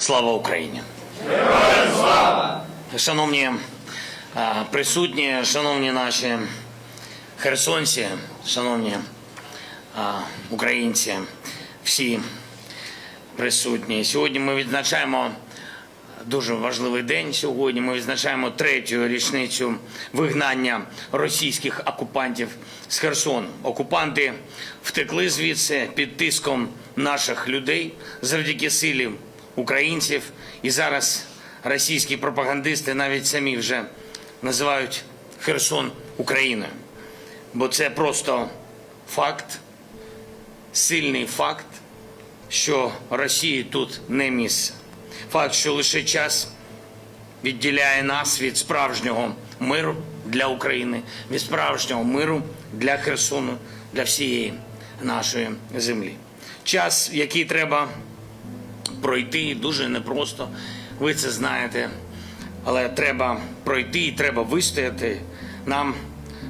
Слава Україні! Шановні присутні, шановні наші херсонці, шановні українці, всі присутні. Сьогодні ми відзначаємо дуже важливий день. Сьогодні ми відзначаємо третю річницю вигнання російських окупантів з Херсону. Окупанти втекли звідси під тиском наших людей завдяки силі українців. І зараз російські пропагандисти навіть самі вже називають Херсон Україною. Бо це просто факт, сильний факт, що Росії тут не місце. Факт, що лише час відділяє нас від справжнього миру для України, від справжнього миру для Херсону, для всієї нашої землі. Час, який треба пройти, дуже непросто. Ви це знаєте, але треба пройти і треба вистояти. Нам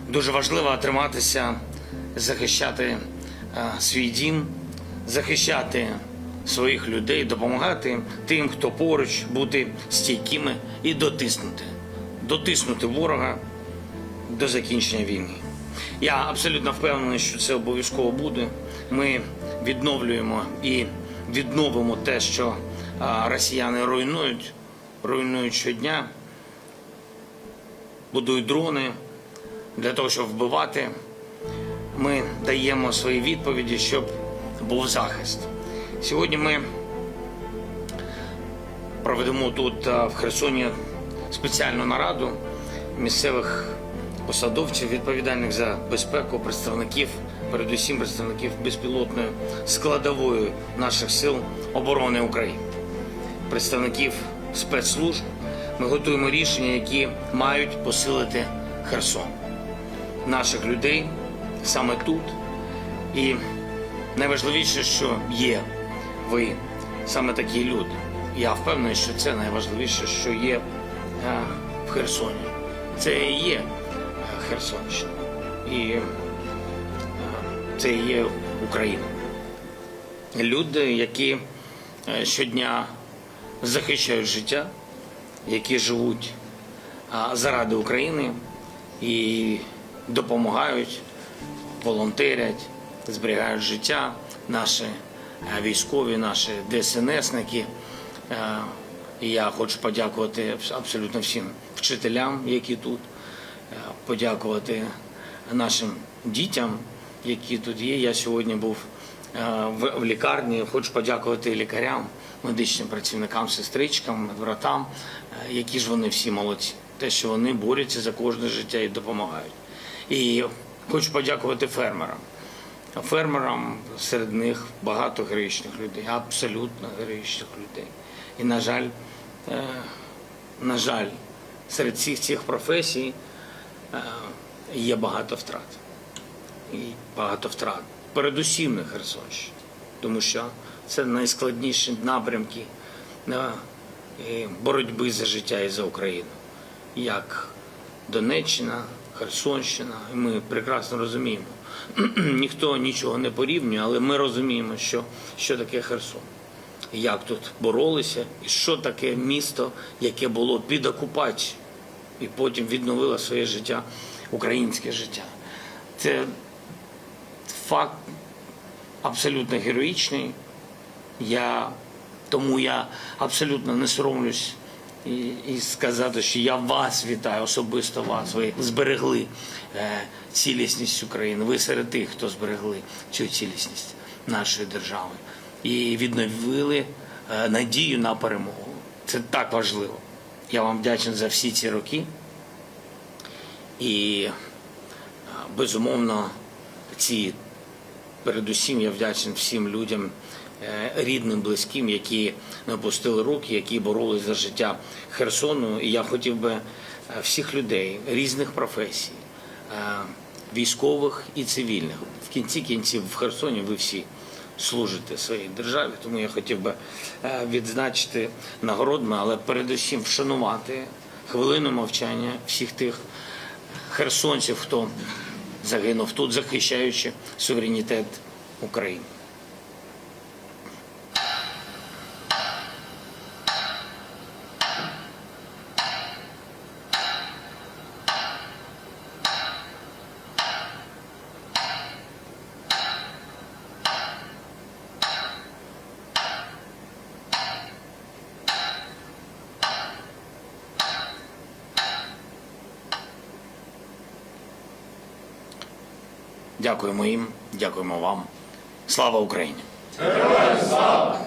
дуже важливо триматися, захищати е, свій дім, захищати своїх людей, допомагати тим, хто поруч, бути стійкими і дотиснути, дотиснути ворога до закінчення війни. Я абсолютно впевнений, що це обов'язково буде. Ми відновлюємо і відновимо те, що росіяни руйнують, руйнують щодня, будують дрони для того, щоб вбивати. Ми даємо свої відповіді, щоб був захист. Сьогодні ми проведемо тут в Херсоні спеціальну нараду місцевих посадовців, відповідальних за безпеку, представників, передусім представників безпілотної складової наших сил оборони України, представників спецслужб. Ми готуємо рішення, які мають посилити Херсон, наших людей саме тут. І найважливіше, що є ви саме такі люди. Я впевнений, що це найважливіше, що є е, в Херсоні. Це і є Херсонщина. І е, це є Україна. Люди, які е, щодня захищають життя, які живуть заради України і допомагають, волонтерять, зберігають життя, наші е, військові, наші ДСНСники. Я хочу подякувати абсолютно всім вчителям, які тут, подякувати нашим дітям, які тут є. Я сьогодні був е, в лікарні. Хочу подякувати лікарям, медичним працівникам, сестричкам, медбратам, е, які ж вони всі молодці. Те, що вони борються за кожне життя і допомагають. І хочу подякувати фермерам. Фермерам серед них багато героїчних людей, абсолютно героїчних людей. І, на жаль, е, на жаль, серед всіх цих професій є багато втрат. І багато втрат. Передусім на Херсонщині, тому що це найскладніші напрямки е, боротьби за життя і за Україну. Як Донеччина, Херсонщина, і ми прекрасно розуміємо. Ніхто нічого не порівнює, але ми розуміємо, що, що таке Херсон. Як тут боролися, і що таке місто, яке було під окупацією, і потім відновило своє життя, українське життя. Це факт абсолютно героїчний. Я, тому я абсолютно не соромлюсь і, і сказати, що я вас вітаю, особисто вас. Ви зберегли е, цілісність України. Ви серед тих, хто зберегли цю цілісність нашої держави і відновили е, надію на перемогу. Це так важливо. Я вам вдячний за всі ці роки. І е, безумовно, ці передусім я вдячний всім людям, е, рідним, близьким, які опустили руки, які боролись за життя Херсону. І я хотів би е, всіх людей різних професій, військових і цивільних. В кінці кінців в Херсоні ви всі служите своїй державі. Тому я хотів би е, відзначити нагородно, але передусім вшанувати хвилину мовчання всіх тих херсонців, хто загинув тут, захищаючи суверенітет України. Дякуємо їм, дякуємо вам. Слава Україні! Героям слава!